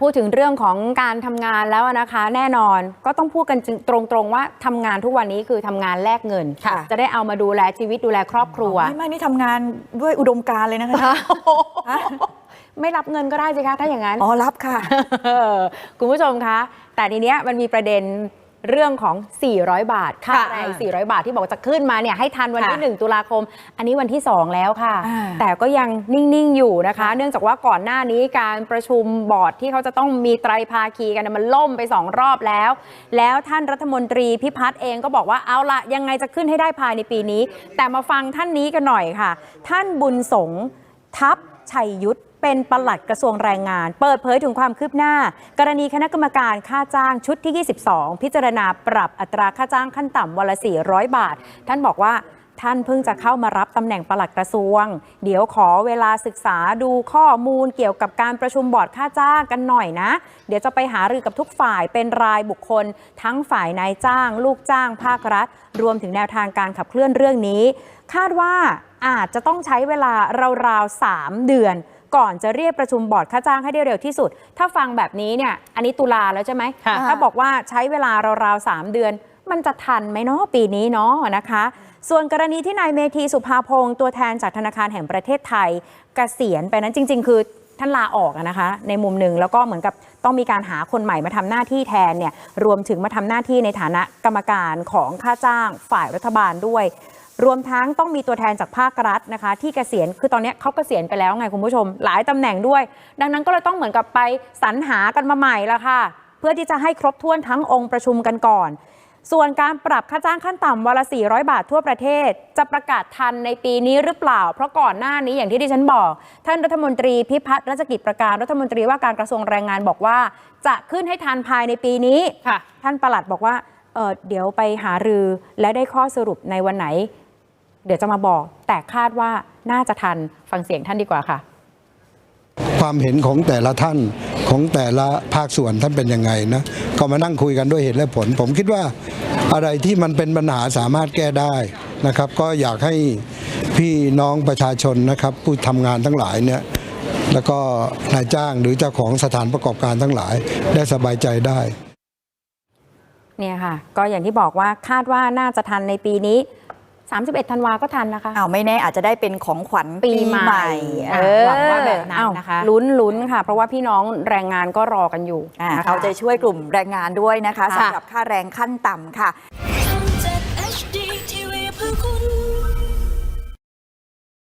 พูดถึงเรื่องของการทำงานแล้วนะคะ แน่นอนก็ต้องพูดกันตรงๆว่าทำงานทุกวันนี้คือทำงานแลกเงิน ค่ะ จะได้เอามาดูแลชีวิตดูแลครอบครัว ไม่ไม่นี่ทำงานด้วยอุดมการณ์เลยนะคะฮะไม่รับเงินก็ได้สิคะถ้าอย่างนั้น อ๋อรับค่ะ เออคุณผู้ชมคะ แต่ทีเนี้ยมันมีประเด็น เรื่องของ 400 บาท ค่าค่ะแรง 400 บาทที่บอกจะขึ้นมาเนี่ยให้ทันวันที่ค่ะ1ตุลาคม อันนี้วันที่ 2 แล้วค่ะอ่าแต่ก็ยังนิ่ง ๆ อยู่นะคะ เนื่องจากว่าก่อนหน้านี้การประชุมบอร์ดที่เขาจะต้องมีไตรภาคีกันเนยมันล่มไป 2 รอบแล้ว แล้วท่านรัฐมนตรีพิพัฒน์เองก็บอกว่าเอาละยังไงจะขึ้นให้ได้ภายในปีนี้ แต่มาฟังท่านนี้กันหน่อยค่ะ ท่านบุญสงฆ์ทัพชัยยุทธ เป็นปลัดกระทรวงแรงงาน เปิดเผยถึงความคืบหน้า กรณีคณะกรรมการค่าจ้างชุดที่ 22 พิจารณาปรับอัตราค่าจ้างขั้นต่ำวันละ 400 บาท ท่านบอกว่าท่านเพิ่งจะเข้ามารับตำแหน่งปลัดกระทรวง เดี๋ยวขอเวลาศึกษาดูข้อมูลเกี่ยวกับการประชุมบอร์ดค่าจ้างกันหน่อยนะ เดี๋ยวจะไปหารือกับทุกฝ่ายเป็นรายบุคคล ทั้งฝ่ายนายจ้าง ลูกจ้าง ภาครัฐ รวมถึงแนวทางการขับเคลื่อนเรื่องนี้ คาดว่าอาจจะต้องใช้เวลาราวๆ3เดือน ก่อนจะเรียกประชุมบอร์ดค่าจ้างให้ได้เร็วที่สุด ถ้าฟังแบบนี้เนี่ย อันนี้ตุลาแล้วใช่ไหมค่ะถ้าบอกว่าใช้เวลาราวๆ3เดือน มันจะทันไหมเนาะปีนี้เนาะนะคะ ส่วนกรณีที่นายเมธีสุภาพงศ์ตัวแทนจากธนาคารแห่งประเทศไทยเกษียณไปนั้นจริง ๆ คือท่านลาออกอะนะคะ ในมุมหนึ่งแล้วก็เหมือนกับต้องมีการหาคนใหม่มาทำหน้าที่แทนเนี่ยรวมถึงมาทำหน้าที่ในฐานะกรรมการของค่าจ้างฝ่ายรัฐบาลด้วย รวมทั้งต้องมีตัวแทนจากภาครัฐนะคะ ที่เกษียณคือตอนเนี้ยเขาเกษียณไปแล้วไงคุณผู้ชม หลายตำแหน่งด้วย ดังนั้นก็เลยต้องเหมือนกับไปสรรหากันมาใหม่ละค่ะ เพื่อที่จะให้ครบถ้วนทั้งองค์ประชุมกันก่อน ส่วนการปรับค่าจ้างขั้นต่ำวันละ 400 บาททั่วประเทศ จะประกาศทันในปีนี้หรือเปล่า เพราะก่อนหน้านี้อย่างที่ดิฉันบอก ท่านรัฐมนตรีพิพัฒน์รัชกิจประการรัฐมนตรีว่าการกระทรวงแรงงานบอกว่า จะขึ้นให้ทันภายในปีนี้ค่ะท่านประหลัดบอกว่าเออเดี๋ยวไปหารือและได้ข้อสรุปในวันไหน เดี๋ยวจะมาบอก แต่คาดว่าน่าจะทันฟังเสียงท่านดีกว่าค่ะ ความเห็นของแต่ละท่านของแต่ละภาคส่วนท่านเป็นยังไงนะก็มานั่งคุยกันด้วยเหตุและผล ผมคิดว่าอะไรที่มันเป็นปัญหาสามารถแก้ได้นะครับ ก็อยากให้พี่น้องประชาชนนะครับ ผู้ทำงานทั้งหลายเนี่ยแล้วก็นายจ้างหรือเจ้าของสถานประกอบการทั้งหลายได้สบายใจได้เนี่ยค่ะ ก็อย่างที่บอกว่าคาดว่าน่าจะทันในปีนี้ 31ธันวาก็ทันนะคะอ้าวไม่แน่อาจจะได้เป็นของขวัญปีใหม่เออหวังว่าแบบนั้นอ้นะคะลุ้นลุ้นค่ะ เพราะว่าพี่น้องแรงงานก็รอกันอยู่อ่านะคะเอาใจช่วยกลุ่มแรงงานด้วยนะคะค่ะสำหรับค่าแรงขั้นต่ำค่ะ